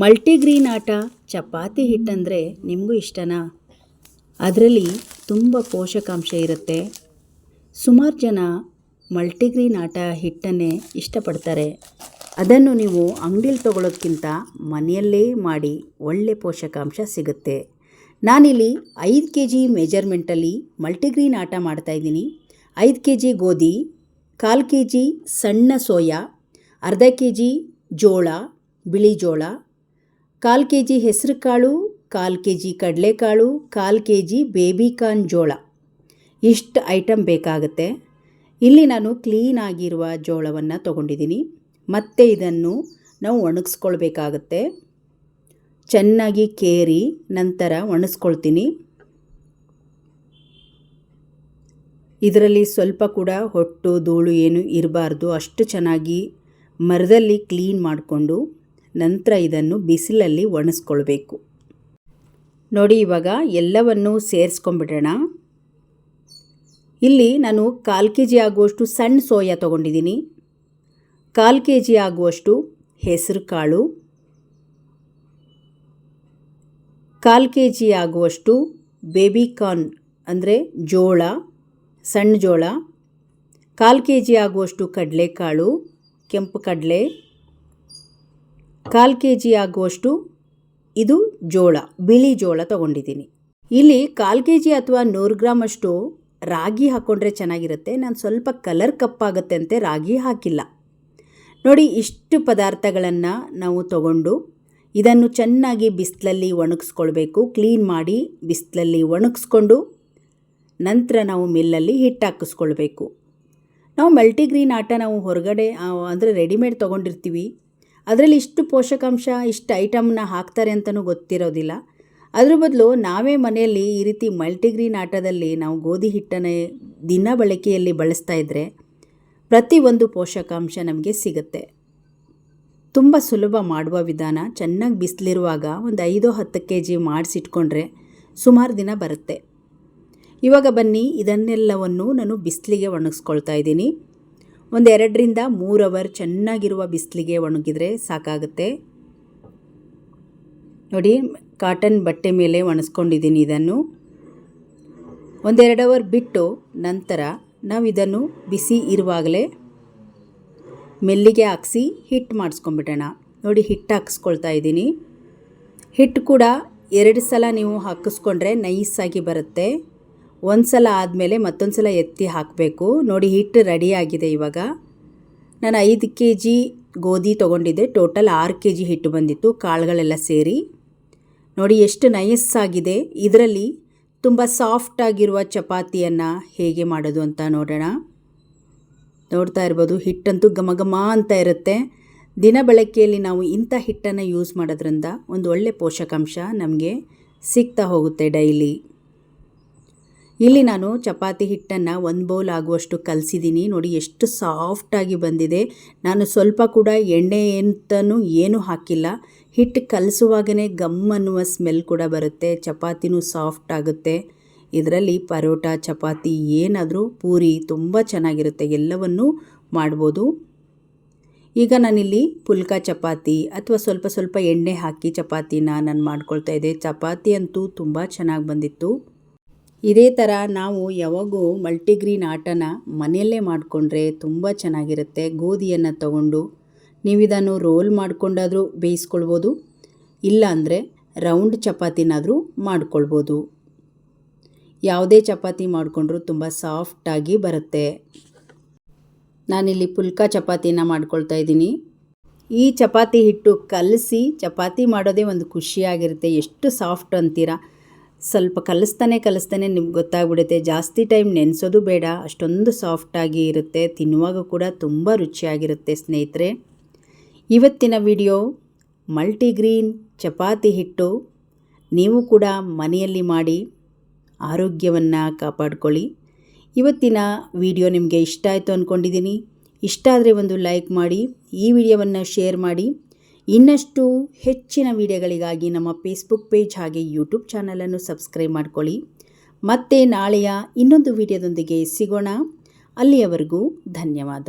Multigrain ಆಟ ಚಪಾತಿ ಹಿಟ್ಟಂದರೆ ನಿಮಗೂ ಇಷ್ಟನಾ? ಅದರಲ್ಲಿ ತುಂಬ ಪೋಷಕಾಂಶ ಇರುತ್ತೆ. ಸುಮಾರು ಜನ ಮಲ್ಟಿಗ್ರೀನ್ ಆಟ ಹಿಟ್ಟನ್ನೇ ಇಷ್ಟಪಡ್ತಾರೆ. ಅದನ್ನು ನೀವು ಅಂಗಡಿಲಿ ತೊಗೊಳೋದ್ಕಿಂತ ಮನೆಯಲ್ಲೇ ಮಾಡಿ ಒಳ್ಳೆ ಪೋಷಕಾಂಶ ಸಿಗುತ್ತೆ. ನಾನಿಲ್ಲಿ ಐದು ಕೆ ಜಿ ಮೆಜರ್ಮೆಂಟಲ್ಲಿ ಮಲ್ಟಿಗ್ರೀನ್ ಆಟ ಮಾಡ್ತಾಯಿದ್ದೀನಿ ಐದು ಕೆ ಜಿ ಗೋಧಿ, ಕಾಲು ಕೆ ಜಿ ಸಣ್ಣ ಸೋಯಾ, ಅರ್ಧ ಕೆ ಜಿ ಜೋಳ, ಬಿಳಿ ಜೋಳ ಕಾಲು ಕೆ ಜಿ ಹೆಸರು ಕಾಳು ಕಾಲು ಕೆ ಜಿ ಕಡಲೆಕಾಳು, ಕಾಲು ಕೆ ಜಿ ಬೇಬಿಕಾರ್ನ್ ಜೋಳ. ಇಷ್ಟು ಐಟಮ್ ಬೇಕಾಗುತ್ತೆ. ಇಲ್ಲಿ ನಾನು ಕ್ಲೀನಾಗಿರುವ ಜೋಳವನ್ನು ತಗೊಂಡಿದ್ದೀನಿ. ಮತ್ತೆ ಇದನ್ನು ನಾವು ಒಣಗಿಸ್ಕೊಳ್ಬೇಕಾಗತ್ತೆ. ಚೆನ್ನಾಗಿ ಕೇರಿ, ನಂತರ ಒಣಗಿಸ್ಕೊಳ್ತೀನಿ ಇದರಲ್ಲಿ ಸ್ವಲ್ಪ ಕೂಡ ಹೊಟ್ಟು, ಧೂಳು ಏನು ಇರಬಾರ್ದು. ಅಷ್ಟು ಚೆನ್ನಾಗಿ ಮರದಲ್ಲಿ ಕ್ಲೀನ್ ಮಾಡಿಕೊಂಡು ನಂತರ ಇದನ್ನು ಬಿಸಿಲಲ್ಲಿ ಒಣಸ್ಕೊಳ್ಬೇಕು. ನೋಡಿ ಇವಾಗ ಎಲ್ಲವನ್ನು ಸೇರಿಸ್ಕೊಂಬಿಡೋಣ ಇಲ್ಲಿ ನಾನು ಕಾಲು ಕೆ ಜಿ ಆಗುವಷ್ಟು ಸಣ್ಣ ಸೋಯಾ ತೊಗೊಂಡಿದ್ದೀನಿ. ಕಾಲು ಕೆ ಜಿ ಆಗುವಷ್ಟು ಹೆಸರು ಕಾಳು. ಕಾಲು ಕೆ ಜಿ ಆಗುವಷ್ಟು ಬೇಬಿಕಾರ್ನ್ ಅಂದರೆ ಜೋಳ, ಸಣ್ಣ ಜೋಳ. ಕಾಲು ಕೆ ಜಿ ಆಗುವಷ್ಟು ಕಡಲೆಕಾಳು, ಕೆಂಪು ಕಡಲೆ. ಕಾಲು ಕೆ ಜಿ ಆಗುವಷ್ಟು ಇದು ಜೋಳ, ಬಿಳಿ ಜೋಳ ತಗೊಂಡಿದ್ದೀನಿ. ಇಲ್ಲಿ ಕಾಲು ಕೆ ಜಿ ಅಥವಾ ನೂರು ಗ್ರಾಮ್ ಅಷ್ಟು ರಾಗಿ ಹಾಕ್ಕೊಂಡ್ರೆ ಚೆನ್ನಾಗಿರುತ್ತೆ. ನಾನು ಸ್ವಲ್ಪ ಕಲರ್ ಕಪ್ಪಾಗುತ್ತೆ ಅಂತೆ ರಾಗಿ ಹಾಕಿಲ್ಲ. ನೋಡಿ, ಇಷ್ಟು ಪದಾರ್ಥಗಳನ್ನು ನಾವು ತಗೊಂಡು ಇದನ್ನು ಚೆನ್ನಾಗಿ ಬಿಸಿಲಲ್ಲಿ ಒಣಗಿಸ್ಕೊಳ್ಬೇಕು. ಕ್ಲೀನ್ ಮಾಡಿ ಬಿಸಿಲಲ್ಲಿ ಒಣಗಿಸ್ಕೊಂಡು ನಂತರ ನಾವು ಮಿಲ್ಲಲ್ಲಿ ಹಿಟ್ಟು ಹಾಕಿಸ್ಕೊಳ್ಬೇಕು ನಾವು ಮಲ್ಟಿಗ್ರೀನ್ ಆಟ ನಾವು ಹೊರಗಡೆ ಅಂದರೆ ರೆಡಿಮೇಡ್ ತೊಗೊಂಡಿರ್ತೀವಿ. ಅದರಲ್ಲಿ ಇಷ್ಟು ಪೋಷಕಾಂಶ, ಇಷ್ಟು ಐಟಮ್ನ ಹಾಕ್ತಾರೆ ಅಂತಲೂ ಗೊತ್ತಿರೋದಿಲ್ಲ. ಅದ್ರ ಬದಲು ನಾವೇ ಮನೆಯಲ್ಲಿ ಈ ರೀತಿ ಮಲ್ಟಿಗ್ರೀನ್ ಆಟದಲ್ಲಿ ನಾವು ಗೋಧಿ ಹಿಟ್ಟನ್ನೇ ದಿನ ಬಳಕೆಯಲ್ಲಿ ಬಳಸ್ತಾ ಇದ್ದರೆ ಪ್ರತಿಯೊಂದು ಪೋಷಕಾಂಶ ನಮಗೆ ಸಿಗುತ್ತೆ. ತುಂಬ ಸುಲಭ ಮಾಡುವ ವಿಧಾನ ಚೆನ್ನಾಗಿ ಬಿಸಿಲಿರುವಾಗ ಒಂದು ಐದು ಹತ್ತು ಕೆ ಜಿ ಮಾಡಿಸಿಟ್ಕೊಂಡ್ರೆ ಸುಮಾರು ದಿನ ಬರುತ್ತೆ. ಇವಾಗ ಬನ್ನಿ, ಇದನ್ನೆಲ್ಲವನ್ನು ನಾನು ಬಿಸಿಲಿಗೆ ಒಣಗಿಸ್ಕೊಳ್ತಾ ಇದ್ದೀನಿ. ಒಂದು ಎರಡರಿಂದ ಮೂರು ಅವರ್ ಚೆನ್ನಾಗಿರುವ ಬಿಸಿಲಿಗೆ ಒಣಗಿದರೆ ಸಾಕಾಗುತ್ತೆ. ನೋಡಿ, ಕಾಟನ್ ಬಟ್ಟೆ ಮೇಲೆ ಒಣಸ್ಕೊಂಡಿದ್ದೀನಿ ಇದನ್ನು. ಒಂದೆರಡು ಅವರ್ ಬಿಟ್ಟು ನಂತರ ನಾವು ಇದನ್ನು ಬಿಸಿ ಇರುವಾಗಲೇ ಮೆಲ್ಲಿಗೆ ಹಾಕ್ಸಿ ಹಿಟ್ಟು ಮಾಡಿಸ್ಕೊಂಬಿಡೋಣ ನೋಡಿ ಹಿಟ್ಟು ಹಾಕಿಸ್ಕೊಳ್ತಾ ಇದ್ದೀನಿ. ಹಿಟ್ಟು ಕೂಡ ಎರಡು ಸಲ ನೀವು ಹಾಕಿಸ್ಕೊಂಡ್ರೆ ನೈಸಾಗಿ ಬರುತ್ತೆ. ಒಂದು ಸಲ ಆದಮೇಲೆ ಮತ್ತೊಂದು ಸಲ ಎತ್ತಿ ಹಾಕಬೇಕು. ನೋಡಿ, ಹಿಟ್ಟು ರೆಡಿಯಾಗಿದೆ ಇವಾಗ. ನಾನು ಐದು ಕೆ ಜಿ ಗೋಧಿ ತೊಗೊಂಡಿದ್ದೆ. ಟೋಟಲ್ ಆರು ಕೆ ಜಿ ಹಿಟ್ಟು ಬಂದಿತ್ತು, ಕಾಳುಗಳೆಲ್ಲ ಸೇರಿ. ನೋಡಿ, ಎಷ್ಟು ನಯಸ್ಸಾಗಿದೆ ಇದರಲ್ಲಿ ತುಂಬ ಸಾಫ್ಟಾಗಿರುವ ಚಪಾತಿಯನ್ನು ಹೇಗೆ ಮಾಡೋದು ಅಂತ ನೋಡೋಣ. ನೋಡ್ತಾ ಇರ್ಬೋದು, ಹಿಟ್ಟಂತೂ ಘಮ ಘಮ ಅಂತ ಇರುತ್ತೆ. ದಿನ ಬಳಕೆಯಲ್ಲಿ ನಾವು ಇಂಥ ಹಿಟ್ಟನ್ನು ಯೂಸ್ ಮಾಡೋದ್ರಿಂದ ಒಂದು ಒಳ್ಳೆ ಪೋಷಕಾಂಶ ನಮಗೆ ಸಿಗ್ತಾ ಹೋಗುತ್ತೆ ಡೈಲಿ. ಇಲ್ಲಿ ನಾನು ಚಪಾತಿ ಹಿಟ್ಟನ್ನು ಒಂದು ಬೌಲ್ ಆಗುವಷ್ಟು ಕಲಸಿದ್ದೀನಿ ನೋಡಿ, ಎಷ್ಟು ಸಾಫ್ಟಾಗಿ ಬಂದಿದೆ. ನಾನು ಸ್ವಲ್ಪ ಕೂಡ ಎಣ್ಣೆ ಅಂತಲೂ ಏನೂ ಹಾಕಿಲ್ಲ. ಹಿಟ್ಟು ಕಲಸುವಾಗಲೇ ಗಮ್ ಅನ್ನುವ ಸ್ಮೆಲ್ ಕೂಡ ಬರುತ್ತೆ. ಚಪಾತಿನೂ ಸಾಫ್ಟ್ ಆಗುತ್ತೆ. ಇದರಲ್ಲಿ ಪರೋಟ, ಚಪಾತಿ ಏನಾದರೂ ಪೂರಿ ತುಂಬ ಚೆನ್ನಾಗಿರುತ್ತೆ. ಎಲ್ಲವನ್ನೂ ಮಾಡ್ಬೋದು. ಈಗ ನಾನಿಲ್ಲಿ ಪುಲ್ಕ ಚಪಾತಿ ಅಥವಾ ಸ್ವಲ್ಪ ಸ್ವಲ್ಪ ಎಣ್ಣೆ ಹಾಕಿ ಚಪಾತಿನ ನಾನು ಮಾಡ್ಕೊಳ್ತಾ ಇದ್ದೆ. ಚಪಾತಿ ಅಂತೂ ತುಂಬ ಚೆನ್ನಾಗಿ ಬಂದಿತ್ತು. ಇದೇ ಥರ ನಾವು ಯಾವಾಗೂ ಮಲ್ಟಿಗ್ರೀನ್ ಆಟನ ಮನೆಯಲ್ಲೇ ಮಾಡಿಕೊಂಡ್ರೆ ತುಂಬ ಚೆನ್ನಾಗಿರುತ್ತೆ. ಗೋಧಿಯನ್ನು ತಗೊಂಡು ನೀವು ಇದನ್ನು ರೋಲ್ ಮಾಡಿಕೊಂಡಾದರೂ ಬೇಯಿಸ್ಕೊಳ್ಬೋದು, ಇಲ್ಲಾಂದರೆ ರೌಂಡ್ ಚಪಾತಿನಾದರೂ ಮಾಡ್ಕೊಳ್ಬೋದು. ಯಾವುದೇ ಚಪಾತಿ ಮಾಡಿಕೊಂಡ್ರೂ ತುಂಬ ಸಾಫ್ಟಾಗಿ ಬರುತ್ತೆ. ನಾನಿಲ್ಲಿ ಪುಲ್ಕ ಚಪಾತಿನ ಮಾಡ್ಕೊಳ್ತಾ ಇದ್ದೀನಿ. ಈ ಚಪಾತಿ ಹಿಟ್ಟು ಕಲಸಿ ಚಪಾತಿ ಮಾಡೋದೇ ಒಂದು ಖುಷಿಯಾಗಿರುತ್ತೆ ಎಷ್ಟು ಸಾಫ್ಟ್ ಅಂತೀರಾ? ಸ್ವಲ್ಪ ಕಲಿಸ್ತಾನೆ ಕಲಿಸ್ತಾನೆ ನಿಮ್ಗೆ ಗೊತ್ತಾಗ್ಬಿಡುತ್ತೆ. ಜಾಸ್ತಿ ಟೈಮ್ ನೆನೆಸೋದು ಬೇಡ. ಅಷ್ಟೊಂದು ಸಾಫ್ಟಾಗಿ ಇರುತ್ತೆ. ತಿನ್ನುವಾಗ ಕೂಡ ತುಂಬ ರುಚಿಯಾಗಿರುತ್ತೆ ಸ್ನೇಹಿತರೆ. ಇವತ್ತಿನ ವಿಡಿಯೋ ಮಲ್ಟಿಗ್ರೀನ್ ಚಪಾತಿ ಹಿಟ್ಟು. ನೀವು ಕೂಡ ಮನೆಯಲ್ಲಿ ಮಾಡಿ ಆರೋಗ್ಯವನ್ನು ಕಾಪಾಡ್ಕೊಳ್ಳಿ. ಇವತ್ತಿನ ವಿಡಿಯೋ ನಿಮಗೆ ಇಷ್ಟ ಆಯಿತು ಅಂದ್ಕೊಂಡಿದ್ದೀನಿ ಇಷ್ಟ ಆದರೆ ಒಂದು ಲೈಕ್ ಮಾಡಿ, ಈ ವಿಡಿಯೋವನ್ನು ಶೇರ್ ಮಾಡಿ. ಇನ್ನಷ್ಟು ಹೆಚ್ಚಿನ ವಿಡಿಯೋಗಳಿಗಾಗಿ ನಮ್ಮ ಫೇಸ್ಬುಕ್ ಪೇಜ್ ಹಾಗೆ ಯೂಟ್ಯೂಬ್ ಚಾನಲನ್ನು ಸಬ್ಸ್ಕ್ರೈಬ್ ಮಾಡ್ಕೊಳ್ಳಿ. ಮತ್ತೆ ನಾಳೆಯ ಇನ್ನೊಂದು ವಿಡಿಯೋದೊಂದಿಗೆ ಸಿಗೋಣ. ಅಲ್ಲಿಯವರೆಗೂ ಧನ್ಯವಾದ.